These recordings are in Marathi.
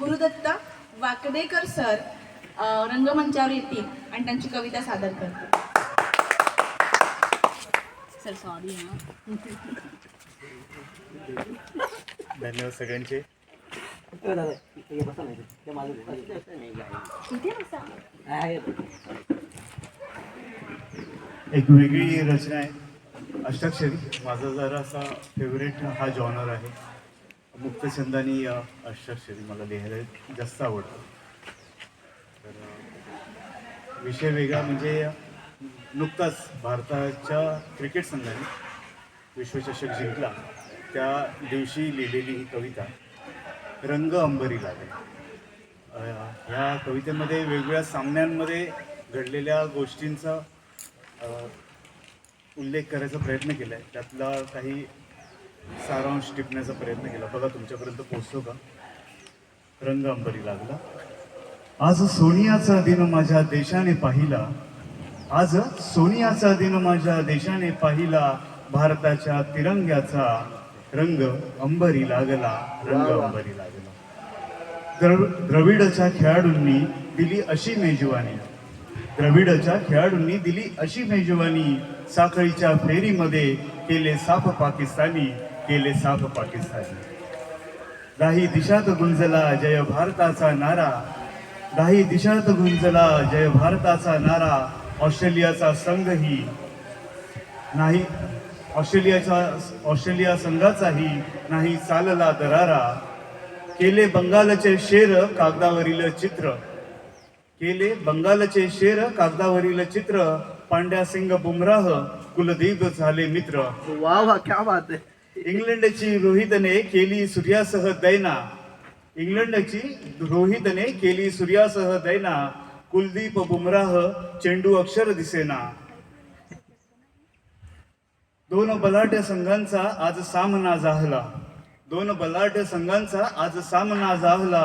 गुरुदत्त वाकडेकर सर रंगमंचावर येतील आणि त्यांची कविता सादर करतील. सर सॉरी धन्यवाद सगळ्यांचे. एक वेगळी रचना आहे. अष्टाक्षरी माझा जरा असा फेवरेट हा जॉनर आहे. मुक्तछंदानी अ, अष्टाक्षरी मला लिहायला जास्त आवडतं. तर विषय वेगळा म्हणजे नुकताच भारताच्या क्रिकेट संघाने विश्वचषक जिंकला. त्या दिवशी लिहिलेली ही कविता रंग अंबरी लागेल. ह्या कवितेमध्ये वेगवेगळ्या सामन्यांमध्ये घडलेल्या गोष्टींचा उल्लेख करायचा प्रयत्न केला आहे त्यातला काही सारांश टिपण्याचा प्रयत्न केला. बघा तुमच्यापर्यंत पोहोचतो का? रंग अंबरी लागला. आज सोनियाचा दिन माझ्या देशाने पाहिला. आज सोनियाचा दिन माझ्या देशाने पाहिला. भारताच्या तिरंग्याचा रंग अंबरी लागला. रंग अंबरी लागला. द्रव द्रविडच्या खेळाडूंनी दिली अशी मेजवानी. द्रविडच्या खेळाडूंनी दिली अशी मेजवानी. साखळीच्या फेरीमध्ये केले साफ पाकिस्तानी. केले साफ पाकिस्तानी. दाही दिशात गुंजला जय भारताचा नारा. दाही दिशात गुंजला जय भारताचा नारा. ऑस्ट्रेलियाचा संघही नाही ऑस्ट्रेलियाचा ऑस्ट्रेलिया संघाचाही नाही चालला दरारा. केले बंगालचे शेर कागदावरील चित्र. केले बंगालचे शेर कागदावरील चित्र. पांड्या सिंग बुमराह कुलदीप झाले मित्र. वा वा क्या बात आहे. इंग्लंडची रोहितने केली सूर्यासह दैना. इंग्लंडची रोहितने केली सूर्यासह दैना. कुलदीप बुमराह चेंडू अक्षर दिसेना. दोन बलाढ्य संघांचा आज सामना जाहला दोन बलाढ्य संघांचा आज सामना जाहला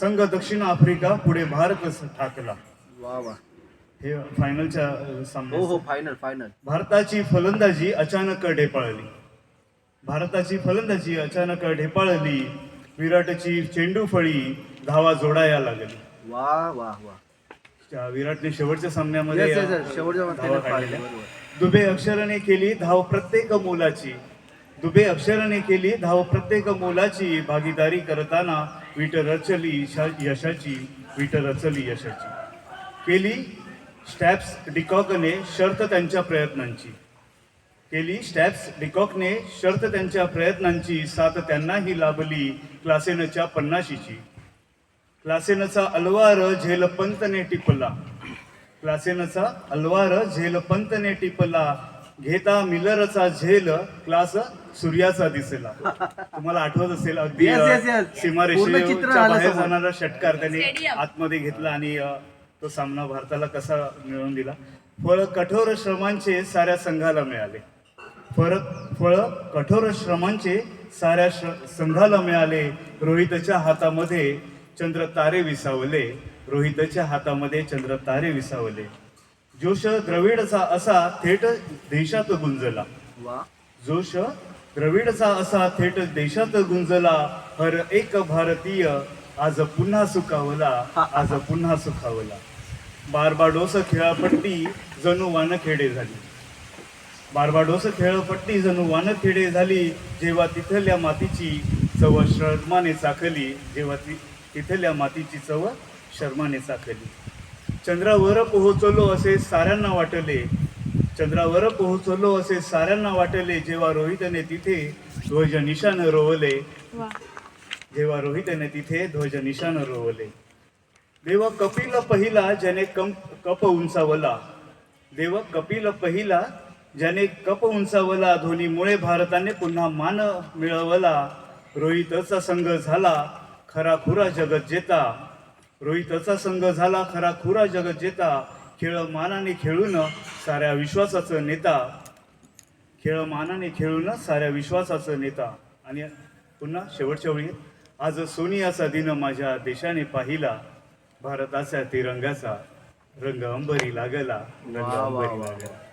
संघ दक्षिण आफ्रिका पुढे भारत ठाकला. वाह वाह हे फायनलच्या हो हो सामने फायनल फायनल भारताची फलंदाजी अचानक ढेपाळली भारताची फलंदाजी अचानक ढेपाळली. विराटची चेंडू फळी धावा जोडायला लागली. वाह वाह वाह त्या विराटने शेवटच्या सामन्यामध्ये. दुबे अक्षराने केली धाव प्रत्येक मोलाची. दुबे अक्षराने केली धाव प्रत्येक मोलाची. भागीदारी करताना विट रचली यशाची विट रचली यशाची. केली स्टॅप्स डिकॉकने शर्त त्यांच्या प्रयत्नांची. केली. स्टॅप्स डिकॉकने शर्त त्यांच्या प्रयत्नांची साथ त्यांनाही लाभली क्लासेनच्या पन्नाशीची. क्लासेनचा अलवार झेलपंतने टिपला. क्लासेनचा अलवार झेलपंतने टिपला. घेता मिलरचा झेल क्लास सूर्याचा दिसला. तुम्हाला आठवत असेल अगदी सीमारेषेच्या बाहेर. जाणारा षटकार त्याने. आतमध्ये घेतला आणि तो सामना भारताला कसा मिळवून दिला? फळ कठोर श्रमांचे साऱ्या संघाला मिळाले. फळ फळ कठोर श्रमांचे साऱ्या श्र- संघाला मिळाले. रोहितच्या हातामध्ये चंद्र तारे विसावले. रोहितच्या हातामध्ये चंद्र तारे विसावले. जोश द्रविडचा असा थेट देशात गुंजला. जोश द्रविडचा असा थेट देशात गुंजला. हर एक भारतीय आज पुन्हा सुखावला. आज पुन्हा सुखावला. बारबाडोस खेळापट्टी जणू वानखेडे झाली. बारबाडोस खेळपट्टी जणू वानखेडे झाली. जेव्हा तिथल्या मातीची चव शर्माने चाखली जेव्हा ती तिथल्या मातीची चव शर्माने चाखली चंद्रावर पोहोचलो असे साऱ्यांना वाटले. चंद्रावर पोहोचलो असे साऱ्यांना वाटले. जेव्हा रोहितने तिथे ध्वज निशान रोवले. जेव्हा रोहितने तिथे ध्वज निशान रोवले. देव कपिल पहिला ज्याने कम कप उंचावला. देव कपिल पहिला ज्याने कप उंचावला धोनीमुळे भारताने पुन्हा मान मिळवला. रोहितचा संघ झाला खरा खुरा जगत जेता. रोहितचा संघ झाला खरा खुरा जगत जेता. खेळ मानाने खेळून साऱ्या विश्वासाचं नेता. खेळ मानाने खेळून साऱ्या विश्वासाचं नेता. आणि पुन्हा शेवटच्या वेळी आज सोनियाचा दिन माझ्या देशाने पाहिला. भारताच्या तिरंगाचा रंग अंबरी लागला. रंग अंबरी लागला.